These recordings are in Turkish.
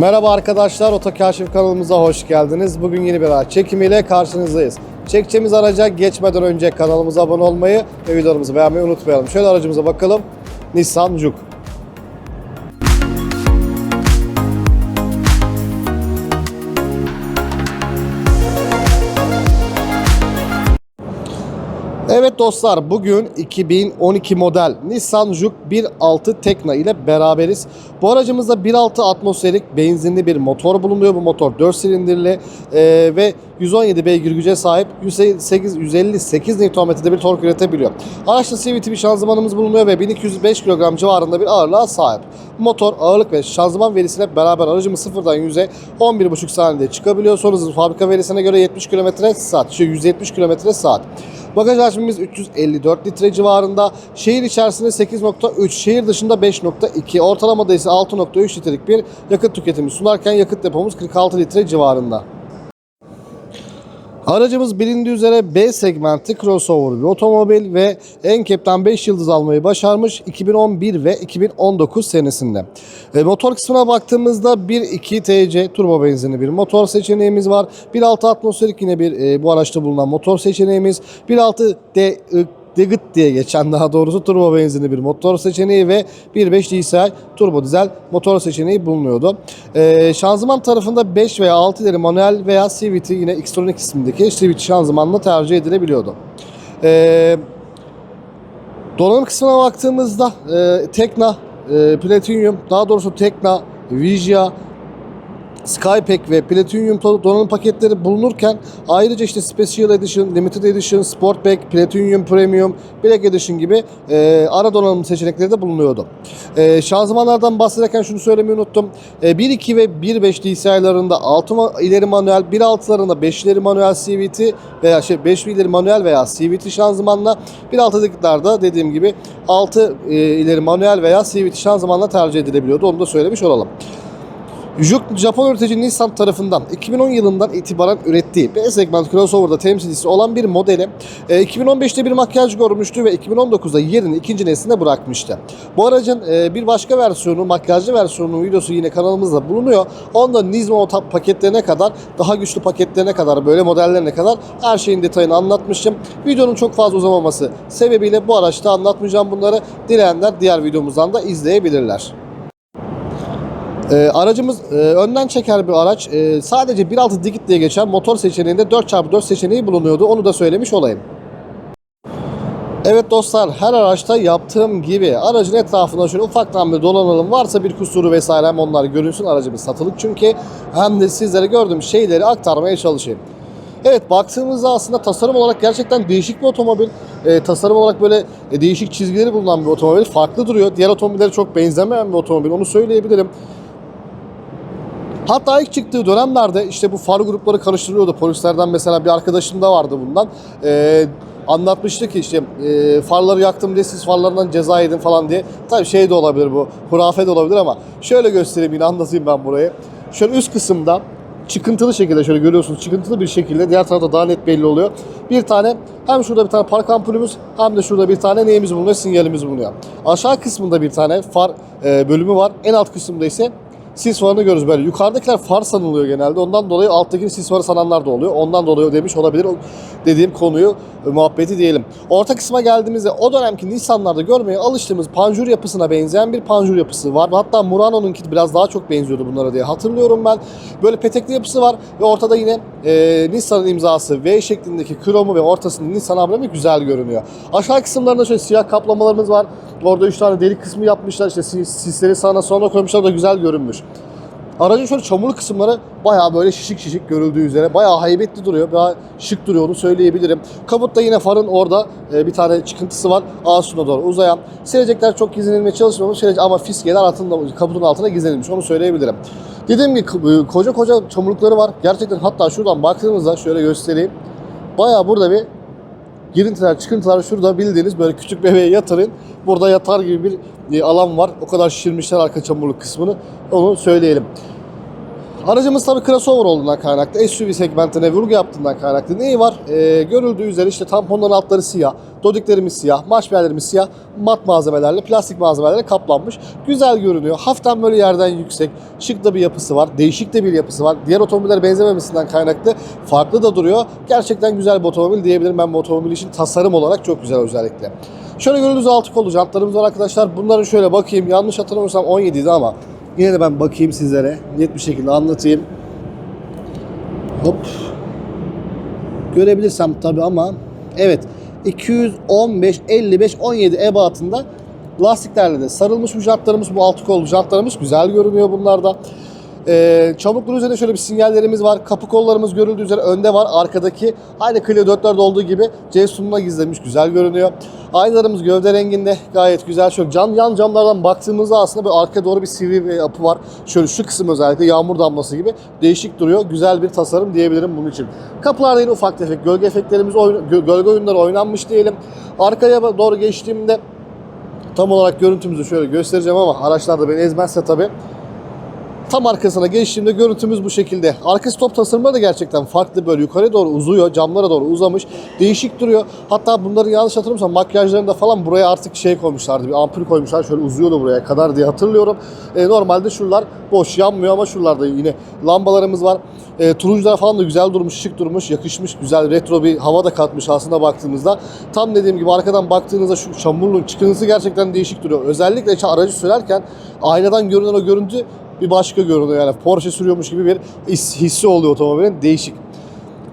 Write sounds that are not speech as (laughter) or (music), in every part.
Merhaba arkadaşlar, Otokaşif kanalımıza hoş geldiniz. Bugün yeni bir araç çekimiyle karşınızdayız. Çekeceğimiz araca geçmeden önce kanalımıza abone olmayı ve videolarımızı beğenmeyi unutmayalım. Şöyle aracımıza bakalım. Nissan Juke. Dostlar bugün 2012 model Nissan Juke 1.6 Tekna ile beraberiz. Bu aracımızda 1.6 atmosferik benzinli bir motor bulunuyor. Bu motor 4 silindirli e, ve 117 beygir güce sahip 158, 158 Nm'de bir tork üretebiliyor. Araçta CVT bir şanzımanımız bulunuyor ve 1205 kilogram civarında bir ağırlığa sahip. Motor, ağırlık ve şanzıman verisiyle beraber aracımız sıfırdan 100'e 11,5 saniyede çıkabiliyor. Son hızı fabrika verisine göre 70 km saat, şey 170 km saat. Bagaj hacmimiz 354 litre civarında. Şehir içerisinde 8.3, şehir dışında 5.2, ortalamada ise 6.3 litrelik bir yakıt tüketimi sunarken yakıt depomuz 46 litre civarında. Aracımız bilindiği üzere B segmenti crossover bir otomobil ve NCAP'ten 5 yıldız almayı başarmış 2011 ve 2019 senesinde. E, motor kısmına baktığımızda 1.2 TC turbo benzinli bir motor seçeneğimiz var. 1.6 atmosferik yine bir e, bu araçta bulunan motor seçeneğimiz. 1.6 D Degıt diye geçen daha doğrusu turbo benzinli bir motor seçeneği ve 1.5 DCI turbo dizel motor seçeneği bulunuyordu. Ee, şanzıman tarafında 5 veya 6 ileri manuel veya CVT yine Xtronic ismindeki CVT şanzımanla tercih edilebiliyordu. Ee, donanım kısmına baktığımızda e, Tekna, e, Platinum, daha doğrusu Tekna, Vigia, Skypack ve Platinum donanım paketleri bulunurken ayrıca işte Special Edition, Limited Edition, Sportback, Platinum Premium, Black Edition gibi e, ara donanım seçenekleri de bulunuyordu. E, şanzımanlardan bahsederken şunu söylemeyi unuttum. E, 1.2 ve 1.5 DCI'larında 6 ma- ileri manuel, 1.6'larında 5 ileri manuel CVT veya şey 5 ileri manuel veya CVT şanzımanla 1.6'lıklarda dediğim gibi 6 e, ileri manuel veya CVT şanzımanla tercih edilebiliyordu. Onu da söylemiş olalım. Japon üretici Nissan tarafından 2010 yılından itibaren ürettiği B segment crossover'da temsilcisi olan bir modeli e, 2015'te bir makyaj görmüştü ve 2019'da yerini ikinci nesline bırakmıştı. Bu aracın e, bir başka versiyonu, makyajlı versiyonunun videosu yine kanalımızda bulunuyor. Onda Nismo paketlerine kadar, daha güçlü paketlerine kadar, böyle modellerine kadar her şeyin detayını anlatmıştım. Videonun çok fazla uzamaması sebebiyle bu araçta anlatmayacağım bunları. Dileyenler diğer videomuzdan da izleyebilirler. Ee, aracımız e, önden çeker bir araç. Ee, sadece 1.6 Digit diye geçen motor seçeneğinde 4x4 seçeneği bulunuyordu. Onu da söylemiş olayım. Evet dostlar her araçta yaptığım gibi aracın etrafında şöyle ufaktan bir dolanalım. Varsa bir kusuru vesaire hem onlar görünsün aracımız satılık çünkü hem de sizlere gördüğüm şeyleri aktarmaya çalışayım. Evet baktığımızda aslında tasarım olarak gerçekten değişik bir otomobil. Ee, tasarım olarak böyle e, değişik çizgileri bulunan bir otomobil. Farklı duruyor. Diğer otomobillere çok benzemeyen bir otomobil. Onu söyleyebilirim. Hatta ilk çıktığı dönemlerde işte bu far grupları karıştırıyordu. Polislerden mesela bir arkadaşım da vardı bundan. Ee, anlatmıştı ki işte e, farları yaktım diye siz farlarından ceza yedin falan diye. Tabii şey de olabilir bu, hurafe de olabilir ama şöyle göstereyim yine anlatayım ben burayı. Şöyle üst kısımda çıkıntılı şekilde şöyle görüyorsunuz çıkıntılı bir şekilde diğer tarafta daha net belli oluyor. Bir tane hem şurada bir tane park ampulümüz hem de şurada bir tane neyimiz bulunuyor sinyalimiz bulunuyor. Aşağı kısmında bir tane far e, bölümü var. En alt kısımda ise sis farını görürüz böyle. Yukarıdakiler far sanılıyor genelde. Ondan dolayı alttakini sis farı sananlar da oluyor. Ondan dolayı demiş olabilir. Dediğim konuyu, e, muhabbeti diyelim. Orta kısma geldiğimizde o dönemki Nissan'larda görmeye alıştığımız panjur yapısına benzeyen bir panjur yapısı var. Hatta Murano'nunki biraz daha çok benziyordu bunlara diye hatırlıyorum ben. Böyle petekli yapısı var ve ortada yine e, Nissan'ın imzası V şeklindeki kromu ve ortasında Nissan amblemi güzel görünüyor. Aşağı kısımlarında şöyle siyah kaplamalarımız var. Orada 3 tane delik kısmı yapmışlar. İşte sis- sisleri sağına soluna koymuşlar da güzel görünmüş. Aracın şöyle çamurlu kısımları bayağı böyle şişik şişik görüldüğü üzere bayağı haybetli duruyor. Bayağı şık duruyor onu söyleyebilirim. Kaputta yine farın orada e, bir tane çıkıntısı var. Ağustos'a doğru uzayan. Silecekler çok gizlenilmeye çalışmamış. Silece- ama fiskeler altında, kaputun altına gizlenilmiş. Onu söyleyebilirim. Dediğim gibi e, koca koca çamurlukları var. Gerçekten hatta şuradan baktığımızda şöyle göstereyim. Bayağı burada bir girintiler, çıkıntılar şurada bildiğiniz böyle küçük bebeğe yatırın. Burada yatar gibi bir e, alan var. O kadar şişirmişler arka çamurluk kısmını. Onu söyleyelim. Aracımız tabii crossover olduğundan kaynaklı, SUV segmentine vurgu yaptığından kaynaklı. Neyi var? Ee, görüldüğü üzere işte tamponların altları siyah, dodiklerimiz siyah, marşpiyerlerimiz siyah, mat malzemelerle, plastik malzemelerle kaplanmış. Güzel görünüyor. Hafiften böyle yerden yüksek, şık da bir yapısı var, değişik de bir yapısı var. Diğer otomobillere benzememesinden kaynaklı farklı da duruyor. Gerçekten güzel bir otomobil diyebilirim ben bu otomobil için. Tasarım olarak çok güzel özellikle. Şöyle gördüğünüz altı kolu jantlarımız var arkadaşlar. Bunların şöyle bakayım. Yanlış hatırlamıyorsam 17 idi ama yine de ben bakayım sizlere. Net bir şekilde anlatayım. Hop. Görebilirsem tabii ama evet 215 55 17 ebatında lastiklerle de sarılmış bu jantlarımız bu altı kolu jantlarımız güzel görünüyor bunlarda. Ee, çamurluğun üzerinde şöyle bir sinyallerimiz var. Kapı kollarımız görüldüğü üzere önde var. Arkadaki aynı Clio 4'lerde olduğu gibi C sunumuna gizlenmiş. Güzel görünüyor. Aynalarımız gövde renginde. Gayet güzel. Şöyle cam, yan camlardan baktığımızda aslında böyle arkaya doğru bir sivri bir yapı var. Şöyle şu kısım özellikle yağmur damlası gibi değişik duruyor. Güzel bir tasarım diyebilirim bunun için. Kapılarda yine ufak tefek gölge efektlerimiz, gölge oyunları oynanmış diyelim. Arkaya doğru geçtiğimde tam olarak görüntümüzü şöyle göstereceğim ama araçlar da beni ezmezse tabii. Tam arkasına geçtiğimde görüntümüz bu şekilde. Arka stop tasarımları da gerçekten farklı böyle yukarı doğru uzuyor, camlara doğru uzamış. Değişik duruyor. Hatta bunları yanlış hatırlamıyorsam makyajlarında falan buraya artık şey koymuşlardı. Bir ampul koymuşlar şöyle uzuyordu buraya kadar diye hatırlıyorum. E, normalde şuralar boş yanmıyor ama şuralarda yine lambalarımız var. E, turuncular falan da güzel durmuş, şık durmuş, yakışmış, güzel retro bir hava da katmış aslında baktığımızda. Tam dediğim gibi arkadan baktığınızda şu çamurluğun çıkıntısı gerçekten değişik duruyor. Özellikle aracı sürerken aynadan görünen o görüntü bir başka görünüyor yani Porsche sürüyormuş gibi bir his- hissi oluyor otomobilin değişik.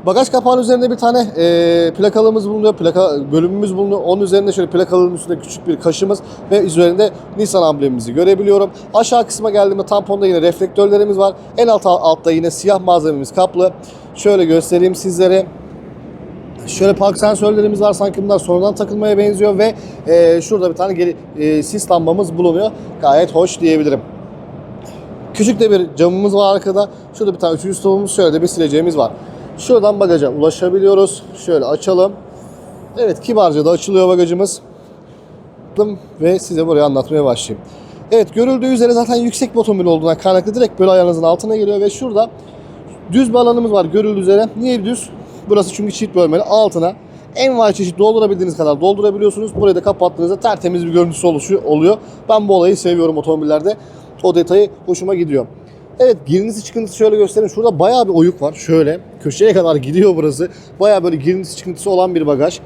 Bagaj kapağının üzerinde bir tane e, plakalımız bulunuyor, plaka bölümümüz bulunuyor. Onun üzerinde şöyle plakalının üstünde küçük bir kaşımız ve üzerinde Nissan amblemimizi görebiliyorum. Aşağı kısma geldiğimde tamponda yine reflektörlerimiz var. En alt altta yine siyah malzememiz kaplı. Şöyle göstereyim sizlere. Şöyle park sensörlerimiz var sanki bunlar sonradan takılmaya benziyor ve e, şurada bir tane geri, e, sis lambamız bulunuyor. Gayet hoş diyebilirim. Küçük de bir camımız var arkada. Şurada bir tane üçüncü stopumuz şöyle de bir sileceğimiz var. Şuradan bagaja ulaşabiliyoruz. Şöyle açalım. Evet kibarca da açılıyor bagajımız. Ve size burayı anlatmaya başlayayım. Evet görüldüğü üzere zaten yüksek bir otomobil olduğuna kaynaklı direkt böyle ayağınızın altına geliyor ve şurada düz bir alanımız var görüldüğü üzere. Niye düz? Burası çünkü çift bölmeli. Altına envai çeşit doldurabildiğiniz kadar doldurabiliyorsunuz. Burayı da kapattığınızda tertemiz bir görüntüsü oluşuyor, oluyor. Ben bu olayı seviyorum otomobillerde. O detayı hoşuma gidiyor. Evet girintisi çıkıntısı şöyle göstereyim. Şurada bayağı bir oyuk var. Şöyle köşeye kadar gidiyor burası. Bayağı böyle girintisi çıkıntısı olan bir bagaj.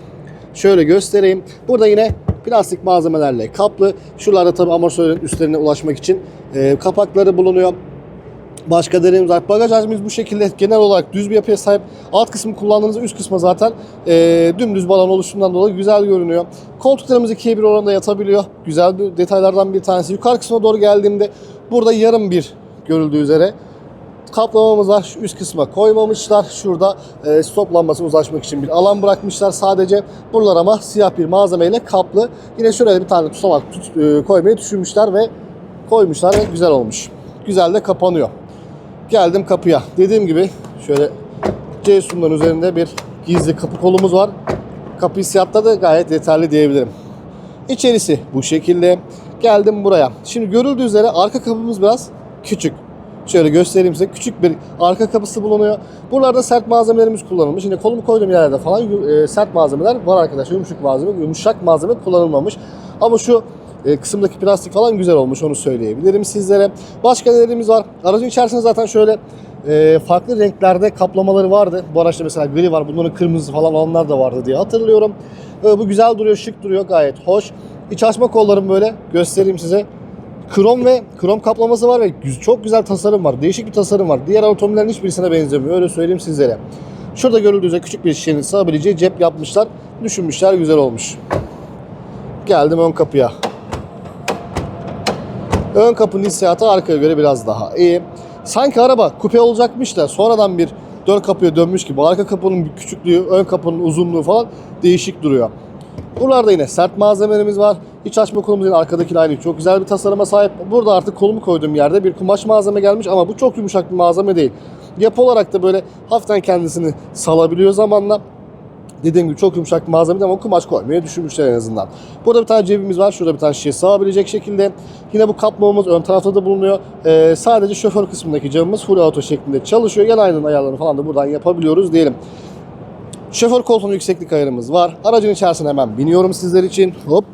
Şöyle göstereyim. Burada yine plastik malzemelerle kaplı. Şuralarda tabii amortisörlerin üstlerine ulaşmak için e, kapakları bulunuyor. Başka deneyimiz var. Bagaj hacmimiz bu şekilde genel olarak düz bir yapıya sahip. Alt kısmı kullandığınızda üst kısmı zaten e, dümdüz balon oluşumundan dolayı güzel görünüyor. Koltuklarımız ikiye bir oranda yatabiliyor. Güzel bir detaylardan bir tanesi. Yukarı kısma doğru geldiğimde burada yarım bir görüldüğü üzere kaplamamız var. Şu üst kısma koymamışlar. Şurada e, stop lambasını uzlaşmak için bir alan bırakmışlar sadece. Buralar ama siyah bir malzemeyle kaplı. Yine şuraya bir tane tutamak tut, e, koymayı düşünmüşler ve koymuşlar ve güzel olmuş. Güzel de kapanıyor. Geldim kapıya. Dediğim gibi şöyle sunumların üzerinde bir gizli kapı kolumuz var. Kapı hissiyatta da gayet yeterli diyebilirim. İçerisi bu şekilde. Geldim buraya. Şimdi görüldüğü üzere arka kapımız biraz küçük. Şöyle göstereyim size. Küçük bir arka kapısı bulunuyor. Buralarda sert malzemelerimiz kullanılmış. Yine kolumu koyduğum yerlerde falan e, sert malzemeler var arkadaşlar. Yumuşak malzeme, yumuşak malzeme kullanılmamış. Ama şu e, kısımdaki plastik falan güzel olmuş onu söyleyebilirim sizlere. Başka nelerimiz var? Aracın içerisinde zaten şöyle e, farklı renklerde kaplamaları vardı. Bu araçta mesela gri var. Bunların kırmızı falan olanlar da vardı diye hatırlıyorum. E, bu güzel duruyor, şık duruyor. Gayet hoş. İç açma kollarım böyle göstereyim size. Krom ve krom kaplaması var ve çok güzel tasarım var. Değişik bir tasarım var. Diğer otomobillerin hiçbirisine benzemiyor. Öyle söyleyeyim sizlere. Şurada görüldüğü üzere küçük bir şişenin sığabileceği cep yapmışlar. Düşünmüşler güzel olmuş. Geldim ön kapıya. Ön kapının hissiyatı arkaya göre biraz daha iyi. Sanki araba kupe olacakmış da sonradan bir dört kapıya dönmüş gibi. Arka kapının küçüklüğü, ön kapının uzunluğu falan değişik duruyor. Buralarda yine sert malzemelerimiz var. İç açma kolumuz yine arkadaki aynı çok güzel bir tasarıma sahip. Burada artık kolumu koyduğum yerde bir kumaş malzeme gelmiş ama bu çok yumuşak bir malzeme değil. Yapı olarak da böyle hafiften kendisini salabiliyor zamanla. Dediğim gibi çok yumuşak bir malzeme ama kumaş koymayı düşünmüşler en azından. Burada bir tane cebimiz var. Şurada bir tane şişe sığabilecek şekilde. Yine bu kaplamamız ön tarafta da bulunuyor. Ee, sadece şoför kısmındaki camımız full auto şeklinde çalışıyor. Yan aydın ayarlarını falan da buradan yapabiliyoruz diyelim. Şoför koltuğunun yükseklik ayarımız var. Aracın içerisine hemen biniyorum sizler için. Hop.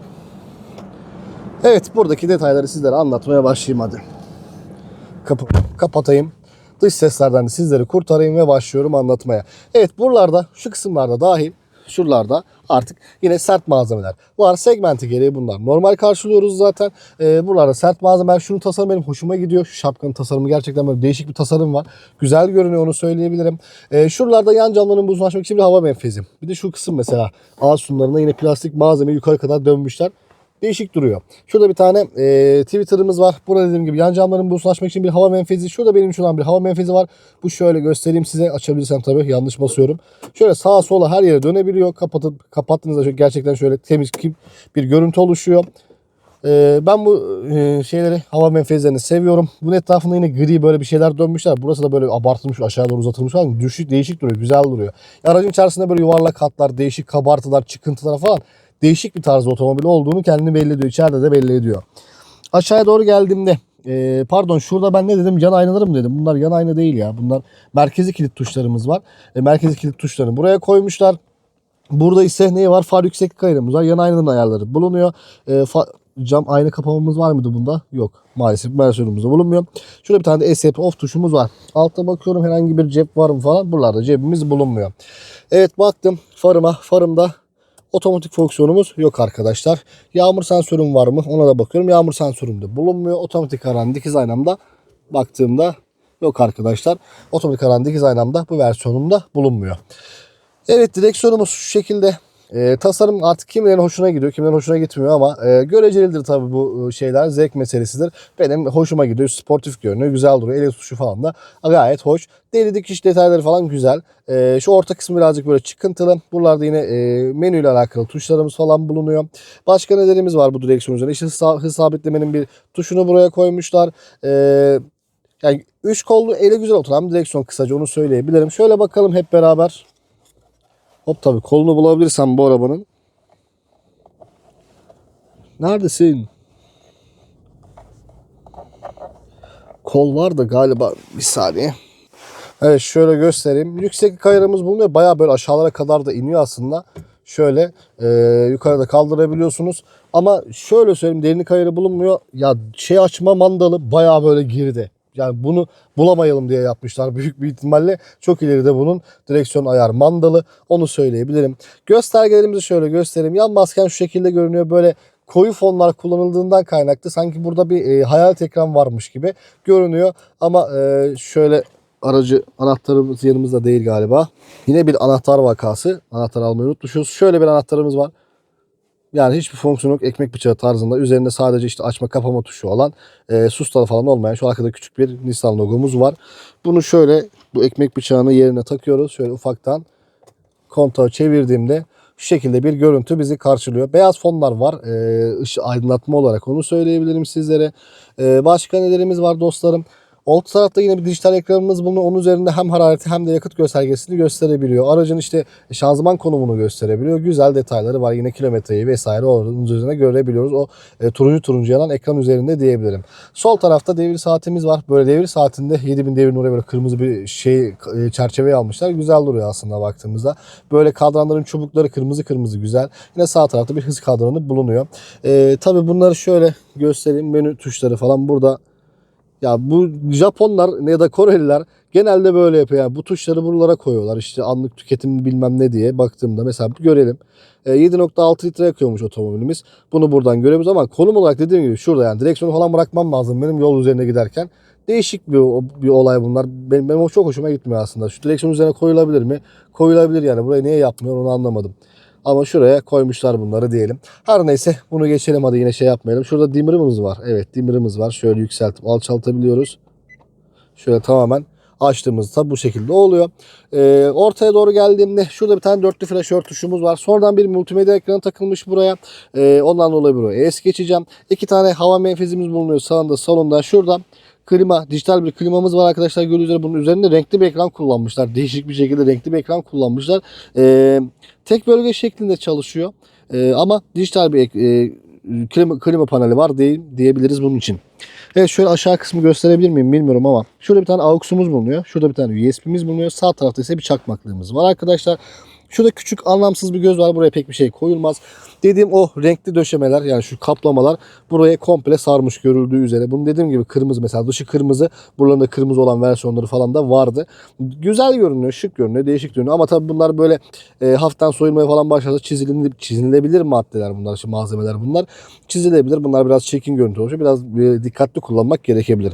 Evet buradaki detayları sizlere anlatmaya başlayayım hadi. Kapı kapatayım. Dış seslerden de sizleri kurtarayım ve başlıyorum anlatmaya. Evet buralarda şu kısımlarda dahil şuralarda artık yine sert malzemeler var. Segmenti gereği bunlar. Normal karşılıyoruz zaten. Ee, buralarda sert malzemeler. Şunun tasarımı benim hoşuma gidiyor. Şu şapkanın tasarımı gerçekten böyle değişik bir tasarım var. Güzel görünüyor onu söyleyebilirim. Ee, şuralarda yan camların buzlaşmak için bir hava menfezi. Bir de şu kısım mesela ağız sunlarında yine plastik malzeme yukarı kadar dönmüşler. Değişik duruyor. Şurada bir tane e, Twitter'ımız var. Burada dediğim gibi yan camların buzlaşmak için bir hava menfezi. Şurada benim şu an bir hava menfezi var. Bu şöyle göstereyim size. Açabilirsem tabii yanlış basıyorum. Şöyle sağa sola her yere dönebiliyor. Kapatıp kapattığınızda gerçekten şöyle temiz bir görüntü oluşuyor. E, ben bu e, şeyleri hava menfezlerini seviyorum. Bunun etrafında yine gri böyle bir şeyler dönmüşler. Burası da böyle abartılmış aşağı doğru uzatılmış falan. Düşük, değişik duruyor. Güzel duruyor. Aracın içerisinde böyle yuvarlak hatlar, değişik kabartılar, çıkıntılar falan değişik bir tarzda otomobil olduğunu kendini belli ediyor. İçeride de belli ediyor. Aşağıya doğru geldiğimde e, pardon şurada ben ne dedim yan aynaları mı dedim. Bunlar yan ayna değil ya. Bunlar merkezi kilit tuşlarımız var. E, merkezi kilit tuşlarını buraya koymuşlar. Burada ise ne var? Far yükseklik ayarımız var. Yan aynanın ayarları bulunuyor. E, cam ayna kapamamız var mıydı bunda? Yok. Maalesef versiyonumuzda bulunmuyor. Şurada bir tane de escape off tuşumuz var. Altta bakıyorum herhangi bir cep var mı falan. Buralarda cebimiz bulunmuyor. Evet baktım farıma. Farımda Otomatik fonksiyonumuz yok arkadaşlar. Yağmur sensörüm var mı? Ona da bakıyorum. Yağmur sensörüm de bulunmuyor. Otomatik aran dikiz aynamda baktığımda yok arkadaşlar. Otomatik aran dikiz aynamda bu versiyonumda bulunmuyor. Evet direksiyonumuz şu şekilde. Ee, tasarım artık kimilerin hoşuna gidiyor, kimilerin hoşuna gitmiyor ama e, görecelidir tabii bu e, şeyler. Zevk meselesidir. Benim hoşuma gidiyor. Sportif görünüyor. Güzel duruyor. El tutuşu falan da gayet hoş. Deri dikiş detayları falan güzel. E, şu orta kısmı birazcık böyle çıkıntılı. Buralarda yine e, menüyle alakalı tuşlarımız falan bulunuyor. Başka nelerimiz var bu direksiyon üzerinde? İşte hız, sabitlemenin bir tuşunu buraya koymuşlar. E, yani üç kollu ele güzel oturan bir direksiyon kısaca onu söyleyebilirim. Şöyle bakalım hep beraber. Hop tabii kolunu bulabilirsem bu arabanın. Neredesin? Kol var da galiba bir saniye. Evet şöyle göstereyim. Yükseklik ayarımız bulunuyor. Baya böyle aşağılara kadar da iniyor aslında. Şöyle e, yukarıda kaldırabiliyorsunuz. Ama şöyle söyleyeyim derinlik ayarı bulunmuyor. Ya şey açma mandalı baya böyle girdi. Yani bunu bulamayalım diye yapmışlar büyük bir ihtimalle. Çok ileride bunun direksiyon ayar mandalı. Onu söyleyebilirim. Göstergelerimizi şöyle göstereyim. Yan masken şu şekilde görünüyor. Böyle koyu fonlar kullanıldığından kaynaklı sanki burada bir e, hayalet ekran varmış gibi görünüyor. Ama e, şöyle aracı anahtarımız yanımızda değil galiba. Yine bir anahtar vakası. Anahtar almayı unutmuşuz. Şöyle bir anahtarımız var. Yani hiçbir fonksiyon yok. Ekmek bıçağı tarzında. Üzerinde sadece işte açma kapama tuşu olan e, sustalı falan olmayan şu arkada küçük bir Nissan logomuz var. Bunu şöyle bu ekmek bıçağını yerine takıyoruz. Şöyle ufaktan kontağı çevirdiğimde şu şekilde bir görüntü bizi karşılıyor. Beyaz fonlar var. E, ışı aydınlatma olarak onu söyleyebilirim sizlere. E, başka nelerimiz var dostlarım? Alt tarafta yine bir dijital ekranımız bulunuyor. Onun üzerinde hem harareti hem de yakıt göstergesini gösterebiliyor. Aracın işte şanzıman konumunu gösterebiliyor. Güzel detayları var. Yine kilometreyi vesaire onun üzerine görebiliyoruz. O e, turuncu turuncu yanan ekran üzerinde diyebilirim. Sol tarafta devir saatimiz var. Böyle devir saatinde 7000 devir oraya böyle kırmızı bir şey e, çerçeveyi almışlar. Güzel duruyor aslında baktığımızda. Böyle kadranların çubukları kırmızı kırmızı güzel. Yine sağ tarafta bir hız kadranı bulunuyor. E, tabii bunları şöyle göstereyim. Menü tuşları falan burada ya bu Japonlar ya da Koreliler genelde böyle yapıyor. Yani bu tuşları buralara koyuyorlar. İşte anlık tüketim bilmem ne diye baktığımda mesela görelim. E, 7.6 litre yakıyormuş otomobilimiz. Bunu buradan görebiliyoruz ama konum olarak dediğim gibi şurada yani direksiyonu falan bırakmam lazım benim yol üzerine giderken. Değişik bir, bir olay bunlar. Benim, benim çok hoşuma gitmiyor aslında. Şu direksiyon üzerine koyulabilir mi? Koyulabilir yani. Burayı niye yapmıyor onu anlamadım. Ama şuraya koymuşlar bunları diyelim. Her neyse bunu geçelim hadi yine şey yapmayalım. Şurada dimmer'ımız var. Evet dimmer'ımız var. Şöyle yükseltip alçaltabiliyoruz. Şöyle tamamen açtığımızda bu şekilde oluyor. Ee, ortaya doğru geldiğimde şurada bir tane dörtlü flaşör tuşumuz var. Sonradan bir multimedya ekranı takılmış buraya. Ee, ondan dolayı buraya es geçeceğim. İki tane hava menfezimiz bulunuyor sağında solunda. Şurada klima, dijital bir klimamız var arkadaşlar. Gördüğünüz üzere bunun üzerinde renkli bir ekran kullanmışlar. Değişik bir şekilde renkli bir ekran kullanmışlar. Ee, tek bölge şeklinde çalışıyor. Ee, ama dijital bir e, klima, klima paneli var değil diyebiliriz bunun için. Evet şöyle aşağı kısmı gösterebilir miyim bilmiyorum ama şurada bir tane AUX'umuz bulunuyor. Şurada bir tane USB'miz bulunuyor. Sağ tarafta ise bir çakmaklığımız var arkadaşlar. Şurada küçük anlamsız bir göz var. Buraya pek bir şey koyulmaz. Dediğim o renkli döşemeler yani şu kaplamalar buraya komple sarmış görüldüğü üzere. Bunun dediğim gibi kırmızı mesela dışı kırmızı. Buralarında kırmızı olan versiyonları falan da vardı. Güzel görünüyor, şık görünüyor, değişik görünüyor. Ama tabii bunlar böyle e, hafiften soyulmaya falan başlarsa çizile, çizilebilir maddeler bunlar, şu malzemeler bunlar. Çizilebilir. Bunlar biraz çirkin görüntü oluşuyor. Biraz e, dikkatli kullanmak gerekebilir.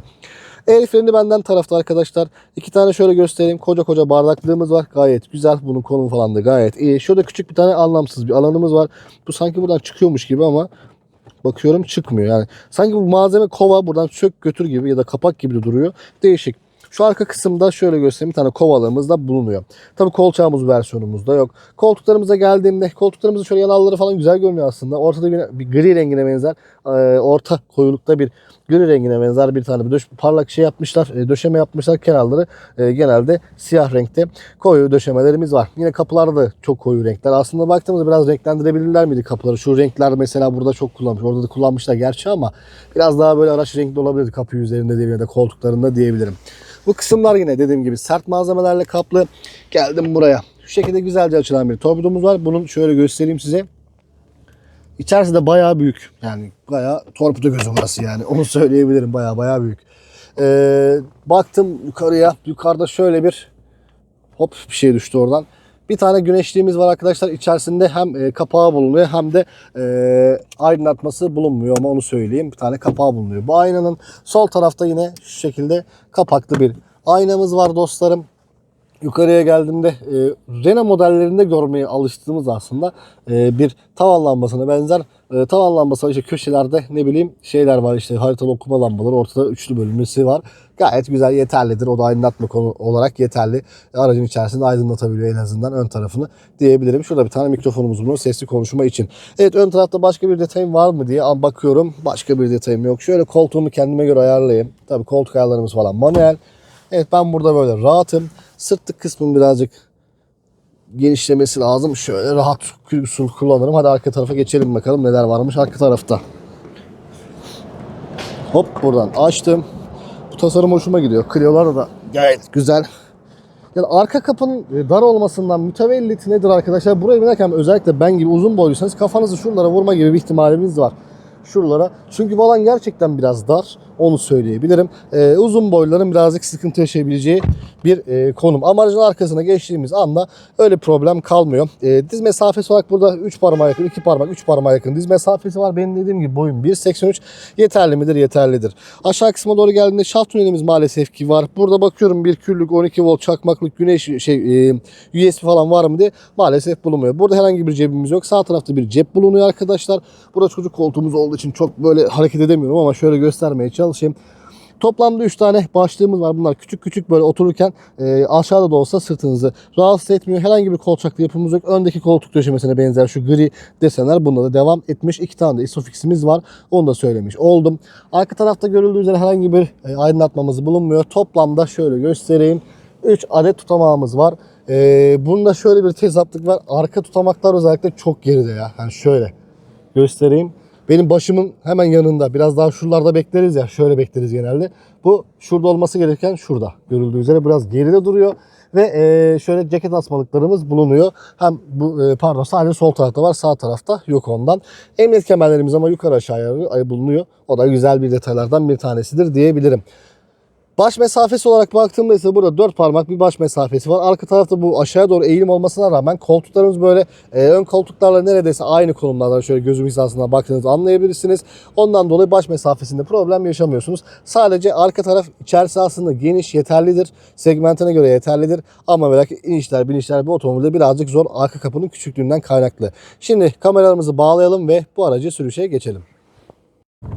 El freni benden tarafta arkadaşlar. İki tane şöyle göstereyim. Koca koca bardaklığımız var. Gayet güzel. Bunun konumu falan da gayet iyi. Şurada küçük bir tane anlamsız bir alanımız var. Bu sanki buradan çıkıyormuş gibi ama bakıyorum çıkmıyor. Yani sanki bu malzeme kova buradan çök götür gibi ya da kapak gibi duruyor. Değişik. Şu arka kısımda şöyle göstereyim bir tane kovalığımız da bulunuyor. Tabi kolçağımız versiyonumuzda yok. Koltuklarımıza geldiğimde koltuklarımızın şöyle yanalları falan güzel görünüyor aslında. Ortada bir, bir gri rengine benzer e, orta koyulukta bir gri rengine benzer bir tane bir döş, parlak şey yapmışlar. e, döşeme yapmışlar. Kenarları e, genelde siyah renkte koyu döşemelerimiz var. Yine kapılarda da çok koyu renkler. Aslında baktığımızda biraz renklendirebilirler miydi kapıları? Şu renkler mesela burada çok kullanmış. Orada da kullanmışlar gerçi ama biraz daha böyle araç renkli olabilirdi kapı üzerinde diye ya da koltuklarında diyebilirim. Bu kısımlar yine dediğim gibi sert malzemelerle kaplı. Geldim buraya. Şu şekilde güzelce açılan bir torpidomuz var. Bunun şöyle göstereyim size. İçerisi de bayağı büyük. Yani bayağı torpido gözü burası yani. (laughs) Onu söyleyebilirim. Bayağı bayağı büyük. Ee, baktım yukarıya. Yukarıda şöyle bir hop bir şey düştü oradan. Bir tane güneşliğimiz var arkadaşlar. İçerisinde hem e, kapağı bulunuyor hem de e, aydınlatması bulunmuyor ama onu söyleyeyim. Bir tane kapağı bulunuyor. Bu aynanın sol tarafta yine şu şekilde kapaklı bir aynamız var dostlarım yukarıya geldiğimde e, Renault modellerinde görmeye alıştığımız aslında e, bir tavan lambasına benzer e, tavan lambası işte köşelerde ne bileyim şeyler var işte haritalı okuma lambaları ortada üçlü bölünmesi var. Gayet güzel yeterlidir. O da aydınlatma konu olarak yeterli. Aracın içerisinde aydınlatabiliyor en azından ön tarafını diyebilirim. Şurada bir tane mikrofonumuz bulunuyor sesli konuşma için. Evet ön tarafta başka bir detayım var mı diye bakıyorum. Başka bir detayım yok. Şöyle koltuğumu kendime göre ayarlayayım. Tabii koltuk ayarlarımız falan manuel. Evet ben burada böyle rahatım. Sırtlık kısmım birazcık genişlemesi lazım. Şöyle rahat usul kullanırım. Hadi arka tarafa geçelim bakalım neler varmış arka tarafta. Hop buradan açtım. Bu tasarım hoşuma gidiyor. Clio'lar da gayet güzel. Yani arka kapının e, dar olmasından mütevellit nedir arkadaşlar? Buraya binerken özellikle ben gibi uzun boyluysanız kafanızı şuralara vurma gibi bir ihtimaliniz var. Şuralara. Çünkü bu alan gerçekten biraz dar. Onu söyleyebilirim. Ee, uzun boyluların birazcık sıkıntı yaşayabileceği bir e, konum. Ama aracın arkasına geçtiğimiz anda öyle problem kalmıyor. E, diz mesafesi olarak burada 3 parmağa yakın, 2 parmak, 3 parmağa yakın diz mesafesi var. Benim dediğim gibi boyum 1.83. Yeterli midir? Yeterlidir. Aşağı kısma doğru geldiğinde şaft tünelimiz maalesef ki var. Burada bakıyorum bir küllük 12 volt çakmaklık güneş şey e, USB falan var mı diye maalesef bulunmuyor. Burada herhangi bir cebimiz yok. Sağ tarafta bir cep bulunuyor arkadaşlar. Burada çocuk koltuğumuz olduğu için çok böyle hareket edemiyorum ama şöyle göstermeye çalışayım. Toplamda 3 tane başlığımız var. Bunlar küçük küçük böyle otururken e, aşağıda da olsa sırtınızı rahatsız etmiyor. Herhangi bir kolçaklı yapımız yok. Öndeki koltuk döşemesine benzer şu gri desenler bunda da devam etmiş. İki tane de isofiximiz var. Onu da söylemiş oldum. Arka tarafta görüldüğü üzere herhangi bir e, aydınlatmamız bulunmuyor. Toplamda şöyle göstereyim. 3 adet tutamağımız var. E, bunda şöyle bir tezatlık var. Arka tutamaklar özellikle çok geride ya. Yani şöyle göstereyim. Benim başımın hemen yanında. Biraz daha şuralarda bekleriz ya. Şöyle bekleriz genelde. Bu şurada olması gereken şurada. Görüldüğü üzere biraz geride duruyor. Ve e, şöyle ceket asmalıklarımız bulunuyor. Hem bu e, pardon sadece sol tarafta var sağ tarafta yok ondan. Emniyet kemerlerimiz ama yukarı aşağıya ay- bulunuyor. O da güzel bir detaylardan bir tanesidir diyebilirim. Baş mesafesi olarak baktığımda ise burada 4 parmak bir baş mesafesi var. Arka tarafta bu aşağıya doğru eğilim olmasına rağmen koltuklarımız böyle e, ön koltuklarla neredeyse aynı konumlarda şöyle gözüm hizasına baktığınızda anlayabilirsiniz. Ondan dolayı baş mesafesinde problem yaşamıyorsunuz. Sadece arka taraf içerisi aslında geniş, yeterlidir. Segmentine göre yeterlidir. Ama böyle inişler binişler bir otomobilde birazcık zor arka kapının küçüklüğünden kaynaklı. Şimdi kameralarımızı bağlayalım ve bu aracı sürüşe geçelim.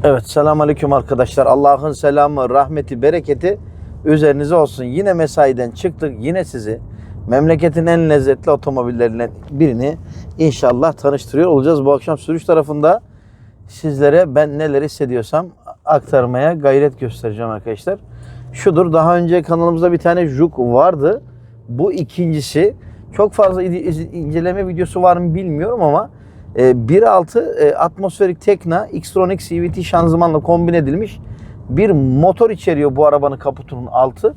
Evet selamünaleyküm arkadaşlar. Allah'ın selamı, rahmeti, bereketi üzerinize olsun. Yine mesaiden çıktık. Yine sizi memleketin en lezzetli otomobillerinden birini inşallah tanıştırıyor olacağız. Bu akşam sürüş tarafında sizlere ben neler hissediyorsam aktarmaya gayret göstereceğim arkadaşlar. Şudur daha önce kanalımızda bir tane Juk vardı. Bu ikincisi. Çok fazla inceleme videosu var mı bilmiyorum ama 1.6 e, atmosferik Tekna Xtronic CVT şanzımanla kombin edilmiş bir motor içeriyor bu arabanın kaputunun altı.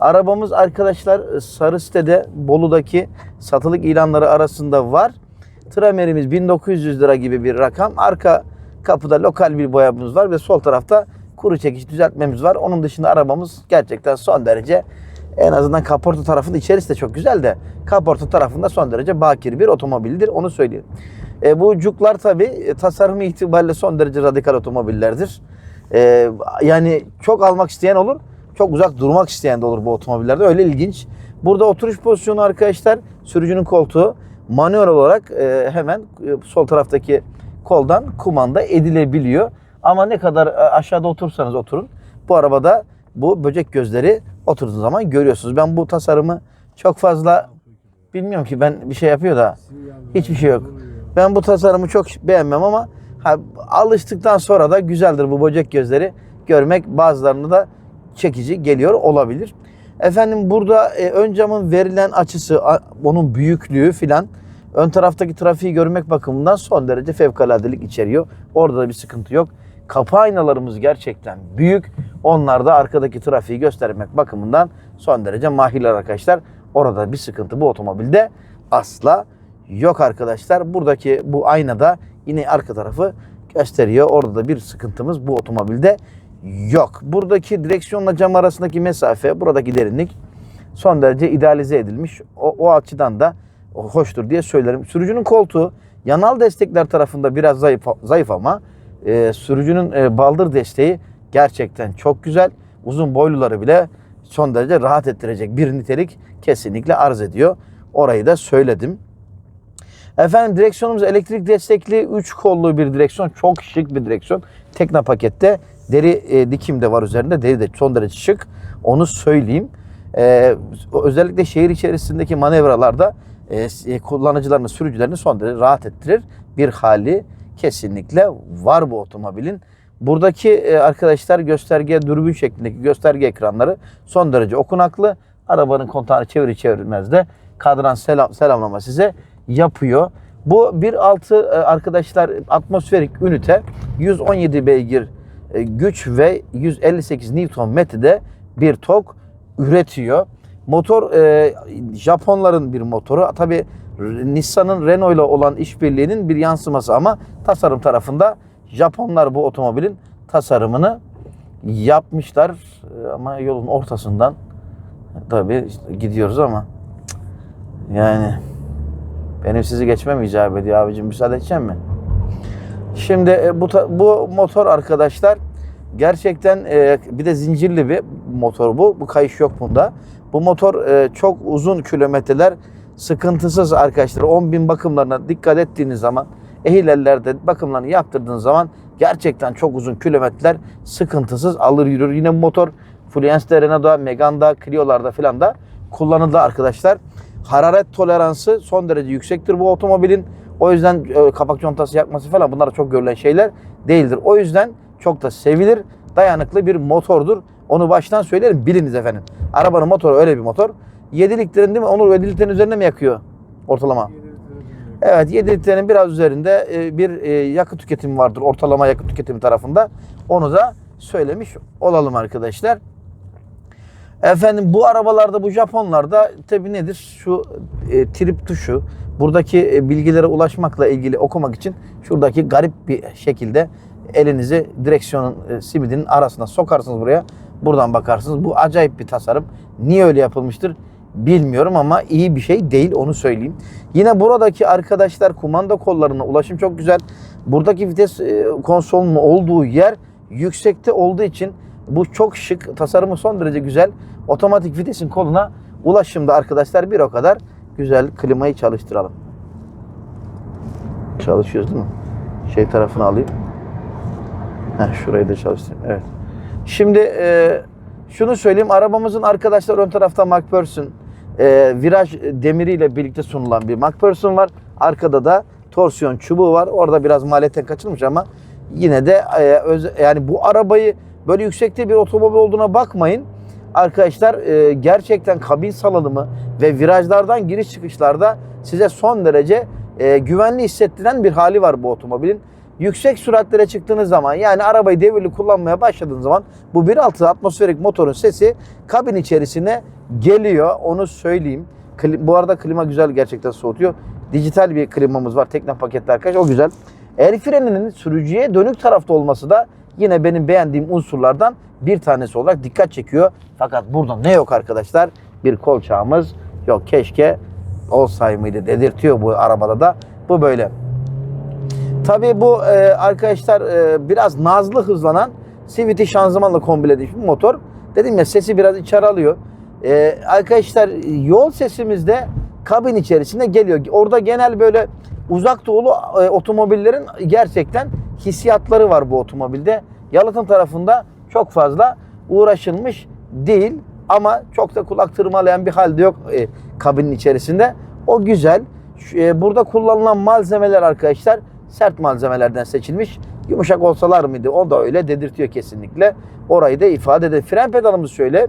Arabamız arkadaşlar e, sarı sitede Bolu'daki satılık ilanları arasında var. Tramerimiz 1900 lira gibi bir rakam. Arka kapıda lokal bir boyamız var ve sol tarafta kuru çekiş düzeltmemiz var. Onun dışında arabamız gerçekten son derece en azından kaporta tarafında içerisi de çok güzel de kaporta tarafında son derece bakir bir otomobildir. Onu söyleyeyim. E, bu cuklar tabi e, tasarımı itibariyle son derece radikal otomobillerdir. E, yani çok almak isteyen olur. Çok uzak durmak isteyen de olur bu otomobillerde. Öyle ilginç. Burada oturuş pozisyonu arkadaşlar sürücünün koltuğu manuel olarak e, hemen e, sol taraftaki koldan kumanda edilebiliyor. Ama ne kadar e, aşağıda oturursanız oturun. Bu arabada bu böcek gözleri oturduğunuz zaman görüyorsunuz. Ben bu tasarımı çok fazla bilmiyorum ki ben bir şey yapıyor da hiçbir şey yok. Ben bu tasarımı çok beğenmem ama ha, alıştıktan sonra da güzeldir bu böcek gözleri görmek bazılarını da çekici geliyor olabilir. Efendim burada e, ön camın verilen açısı, a- onun büyüklüğü filan ön taraftaki trafiği görmek bakımından son derece fevkaladelik içeriyor. Orada da bir sıkıntı yok. Kapı aynalarımız gerçekten büyük. Onlar da arkadaki trafiği göstermek bakımından son derece mahirler arkadaşlar. Orada bir sıkıntı bu otomobilde asla yok arkadaşlar. Buradaki bu aynada yine arka tarafı gösteriyor. Orada da bir sıkıntımız bu otomobilde yok. Buradaki direksiyonla cam arasındaki mesafe, buradaki derinlik son derece idealize edilmiş. O, o açıdan da hoştur diye söylerim. Sürücünün koltuğu yanal destekler tarafında biraz zayıf, zayıf ama e, sürücünün e, baldır desteği gerçekten çok güzel. Uzun boyluları bile son derece rahat ettirecek bir nitelik kesinlikle arz ediyor. Orayı da söyledim. Efendim direksiyonumuz elektrik destekli 3 kollu bir direksiyon. Çok şık bir direksiyon. Tekna pakette deri e, dikim de var üzerinde. Deri de son derece şık. Onu söyleyeyim. E, özellikle şehir içerisindeki manevralarda e, s- kullanıcılarını, sürücülerini son derece rahat ettirir. Bir hali kesinlikle var bu otomobilin. Buradaki e, arkadaşlar gösterge dürbün şeklindeki gösterge ekranları son derece okunaklı. Arabanın kontağını çevirir çevirmez de kadran selam, selamlama size yapıyor. Bu 1.6 e, arkadaşlar atmosferik ünite 117 beygir e, güç ve 158 Nm'de bir tok üretiyor. Motor e, Japonların bir motoru. Tabi Nissan'ın Renault ile olan işbirliğinin bir yansıması ama tasarım tarafında Japonlar bu otomobilin tasarımını yapmışlar. Ama yolun ortasından tabi gidiyoruz ama yani benim sizi geçmem icap ediyor abicim. Müsaade edecek mi? Şimdi e, bu bu motor arkadaşlar gerçekten e, bir de zincirli bir motor bu. Bu kayış yok bunda. Bu motor e, çok uzun kilometreler sıkıntısız arkadaşlar. 10 bin bakımlarına dikkat ettiğiniz zaman ehil ellerde bakımlarını yaptırdığınız zaman gerçekten çok uzun kilometreler sıkıntısız alır yürür. Yine motor Fluence'de, Renault'da, Megane'da, Clio'larda filan da kullanıldı arkadaşlar. Hararet toleransı son derece yüksektir bu otomobilin. O yüzden e, kapak contası yakması falan bunlar çok görülen şeyler değildir. O yüzden çok da sevilir, dayanıklı bir motordur. Onu baştan söylerim biliniz efendim. Arabanın motoru öyle bir motor. 7 litrenin değil mi? Onur 7 litrenin üzerinde mi yakıyor ortalama? Evet 7 litrenin biraz üzerinde e, bir e, yakıt tüketimi vardır ortalama yakıt tüketimi tarafında. Onu da söylemiş olalım arkadaşlar. Efendim bu arabalarda bu Japonlarda tabi nedir? Şu e, trip tuşu buradaki e, bilgilere ulaşmakla ilgili okumak için şuradaki garip bir şekilde elinizi direksiyonun e, simidinin arasına sokarsınız buraya. Buradan bakarsınız. Bu acayip bir tasarım. Niye öyle yapılmıştır? Bilmiyorum ama iyi bir şey değil onu söyleyeyim. Yine buradaki arkadaşlar kumanda kollarına ulaşım çok güzel. Buradaki vites e, konsolunun olduğu yer yüksekte olduğu için bu çok şık. Tasarımı son derece güzel. Otomatik vitesin koluna ulaşımda arkadaşlar bir o kadar güzel. Klimayı çalıştıralım. Çalışıyoruz değil mi? Şey tarafını alayım. Heh, şurayı da çalıştırayım. Evet. Şimdi e, şunu söyleyeyim. Arabamızın arkadaşlar ön tarafta MacPherson e, viraj demiriyle birlikte sunulan bir MacPherson var. Arkada da torsiyon çubuğu var. Orada biraz maliyetten kaçırmış ama yine de e, öz- yani bu arabayı böyle yüksekte bir otomobil olduğuna bakmayın. Arkadaşlar e, gerçekten kabin salınımı ve virajlardan giriş çıkışlarda size son derece e, güvenli hissettiren bir hali var bu otomobilin. Yüksek süratlere çıktığınız zaman yani arabayı devirli kullanmaya başladığınız zaman bu 1.6 atmosferik motorun sesi kabin içerisine geliyor. Onu söyleyeyim. Kli- Bu arada klima güzel gerçekten soğutuyor. Dijital bir klimamız var. Tekne paketli arkadaş. O güzel. El freninin sürücüye dönük tarafta olması da yine benim beğendiğim unsurlardan bir tanesi olarak dikkat çekiyor. Fakat burada ne yok arkadaşlar? Bir kolçağımız yok. Keşke olsaydı dedirtiyor bu arabada da. Bu böyle. Tabii bu e, arkadaşlar e, biraz nazlı hızlanan CVT şanzımanla kombine bir motor. Dedim ya sesi biraz içeri alıyor. E, arkadaşlar yol sesimiz de kabin içerisinde geliyor. Orada genel böyle uzak doğulu e, otomobillerin gerçekten hissiyatları var bu otomobilde. Yalıtım tarafında çok fazla uğraşılmış değil ama çok da kulak tırmalayan bir halde yok e, kabinin içerisinde. O güzel. E, burada kullanılan malzemeler arkadaşlar sert malzemelerden seçilmiş. Yumuşak olsalar mıydı? O da öyle dedirtiyor kesinlikle. Orayı da ifade eder. Fren pedalımız şöyle.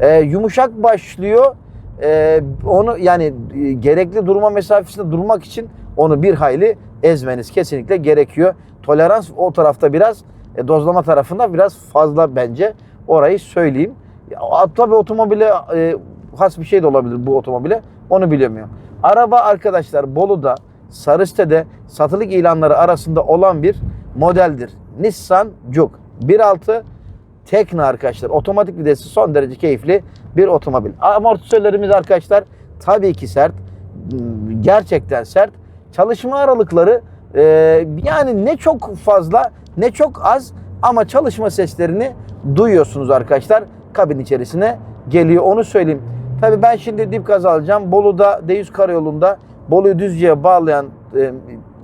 e, yumuşak başlıyor. E, onu yani e, gerekli durma mesafesinde durmak için onu bir hayli ezmeniz kesinlikle gerekiyor. Tolerans o tarafta biraz e, dozlama tarafında biraz fazla bence. Orayı söyleyeyim. Ya, tabii otomobile e, has bir şey de olabilir bu otomobile. Onu bilemiyorum. Araba arkadaşlar Bolu'da Sarıste'de satılık ilanları arasında olan bir modeldir. Nissan Juke 1.6 Tekna arkadaşlar. Otomatik vitesi son derece keyifli bir otomobil. Amortisörlerimiz arkadaşlar tabii ki sert. Hmm, Gerçekten sert. Çalışma aralıkları e, yani ne çok fazla ne çok az ama çalışma seslerini duyuyorsunuz arkadaşlar. Kabin içerisine geliyor onu söyleyeyim. Tabii ben şimdi dip gaz alacağım. Bolu'da D100 karayolunda Bolu'yu Düzce'ye bağlayan e,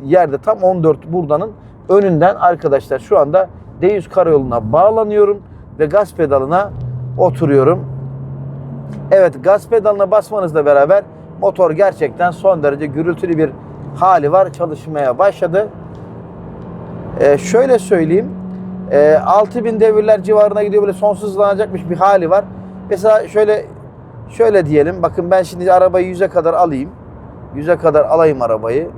yerde tam 14 buradanın önünden arkadaşlar şu anda D100 karayoluna bağlanıyorum ve gaz pedalına oturuyorum. Evet gaz pedalına basmanızla beraber motor gerçekten son derece gürültülü bir hali var. Çalışmaya başladı. Ee, şöyle söyleyeyim. E, 6000 devirler civarına gidiyor böyle sonsuz hızlanacakmış bir hali var. Mesela şöyle şöyle diyelim. Bakın ben şimdi arabayı 100'e kadar alayım. 100'e kadar alayım arabayı.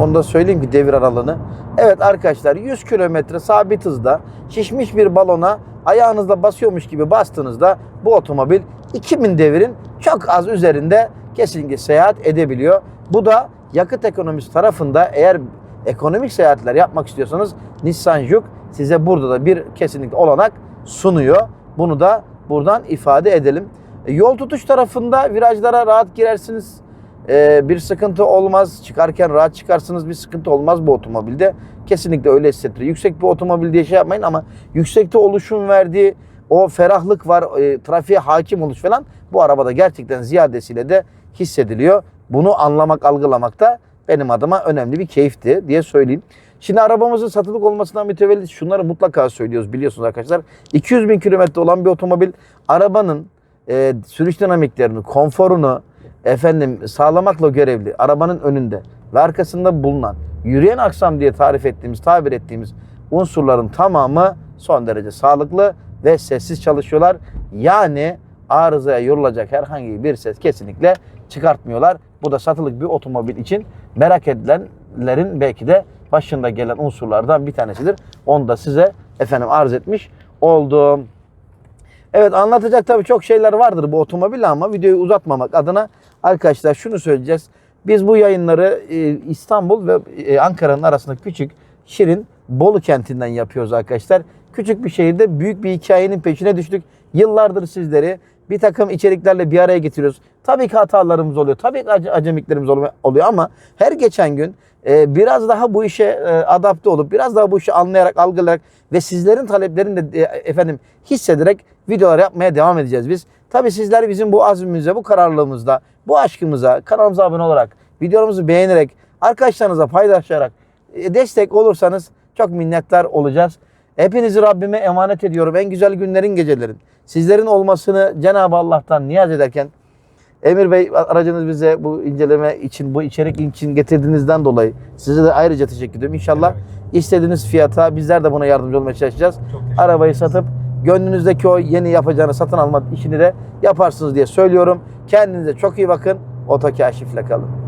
Onu da söyleyeyim ki devir aralığını. Evet arkadaşlar 100 kilometre sabit hızda şişmiş bir balona ayağınızla basıyormuş gibi bastığınızda bu otomobil 2000 devirin çok az üzerinde kesinlikle seyahat edebiliyor. Bu da yakıt ekonomisi tarafında eğer ekonomik seyahatler yapmak istiyorsanız Nissan Juke size burada da bir kesinlikle olanak sunuyor. Bunu da buradan ifade edelim. E, Yol tutuş tarafında virajlara rahat girersiniz. Ee, bir sıkıntı olmaz. Çıkarken rahat çıkarsınız bir sıkıntı olmaz bu otomobilde. Kesinlikle öyle hissettiriyor. Yüksek bir otomobil diye şey yapmayın ama yüksekte oluşun verdiği o ferahlık var, e, trafiğe hakim oluş falan bu arabada gerçekten ziyadesiyle de hissediliyor. Bunu anlamak, algılamak da benim adıma önemli bir keyifti diye söyleyeyim. Şimdi arabamızın satılık olmasından mütevellit şunları mutlaka söylüyoruz biliyorsunuz arkadaşlar. 200 bin kilometre olan bir otomobil arabanın e, sürüş dinamiklerini, konforunu, efendim sağlamakla görevli arabanın önünde ve arkasında bulunan yürüyen aksam diye tarif ettiğimiz, tabir ettiğimiz unsurların tamamı son derece sağlıklı ve sessiz çalışıyorlar. Yani arızaya yorulacak herhangi bir ses kesinlikle çıkartmıyorlar. Bu da satılık bir otomobil için merak edilenlerin belki de başında gelen unsurlardan bir tanesidir. Onu da size efendim arz etmiş oldum. Evet anlatacak tabii çok şeyler vardır bu otomobille ama videoyu uzatmamak adına arkadaşlar şunu söyleyeceğiz. Biz bu yayınları e, İstanbul ve e, Ankara'nın arasında küçük, şirin Bolu kentinden yapıyoruz arkadaşlar. Küçük bir şehirde büyük bir hikayenin peşine düştük. Yıllardır sizleri bir takım içeriklerle bir araya getiriyoruz. Tabii ki hatalarımız oluyor. Tabii ki ace- acemiklerimiz ol- oluyor ama her geçen gün e, biraz daha bu işe e, adapte olup biraz daha bu işi anlayarak, algılayarak ve sizlerin taleplerini de e, efendim hissederek videolar yapmaya devam edeceğiz biz. Tabii sizler bizim bu azmimize, bu kararlılığımızda, bu aşkımıza kanalımıza abone olarak, videolarımızı beğenerek, arkadaşlarınıza paylaşarak destek olursanız çok minnettar olacağız. Hepinizi Rabbime emanet ediyorum. En güzel günlerin, gecelerin. Sizlerin olmasını Cenab-ı Allah'tan niyaz ederken Emir Bey aracınız bize bu inceleme için, bu içerik için getirdiğinizden dolayı size de ayrıca teşekkür ediyorum. İnşallah istediğiniz fiyata bizler de buna yardımcı olmaya çalışacağız. Arabayı satıp gönlünüzdeki o yeni yapacağınız satın alma işini de yaparsınız diye söylüyorum. Kendinize çok iyi bakın. Otokaşifle kalın.